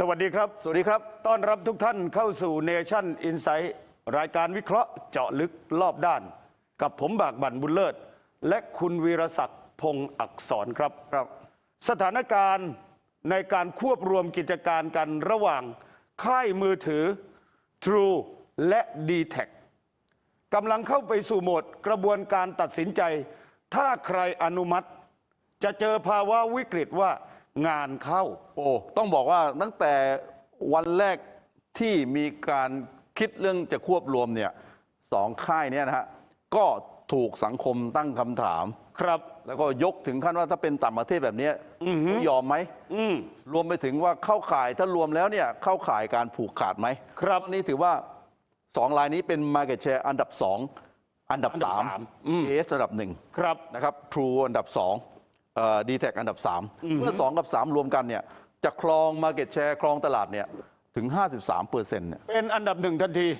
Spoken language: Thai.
สวัสดีครับ สวัสดีครับ ต้อนรับทุกท่านเข้าสู่ Nation Insight รายการวิเคราะห์เจาะลึกรอบด้าน กับผมบากบั่นบุญเลิศ และคุณวีรศักดิ์พงศ์อักษรครับครับ สถานการณ์ในการควบรวมกิจการกันระหว่างค่ายมือถือ True และ d t แทกำลังเข้าไปสู่โหมดกระบวนการตัดสินใจ ถ้าใครอนุมัติ จะเจอภาวะวิกฤตว่า งานเข้า โอ้ต้องบอกว่าตั้งแต่วันแรกที่มีการคิดเรื่องจะควบรวมเนี่ยสองค่ายเนี่ยนะฮะก็ถูกสังคมตั้งคำถาม ครับ แล้วก็ยกถึงขั้นว่าถ้าเป็นต่างประเทศแบบเนี้ยยอมไหม อืม รวมไปถึงว่าเข้าข่ายถ้ารวมแล้วเนี่ยเข้าข่ายการผูกขาดไหมครับนี่ถือว่าสองรายนี้เป็น Market Share อันดับสองอันดับอันดับสามสามเอสอันดับหนึ่งครับ นะครับ True อันดับ 2 ดีแท็อันดับ 3 เมื่อ 2 กับ 3 รวมกันเนี่ยจะครอง Market Share ครองตลาดเนี่ยถึง 53เปอร์เซ็นต์เนี่ยเป็นอันดับหนึ่งทันที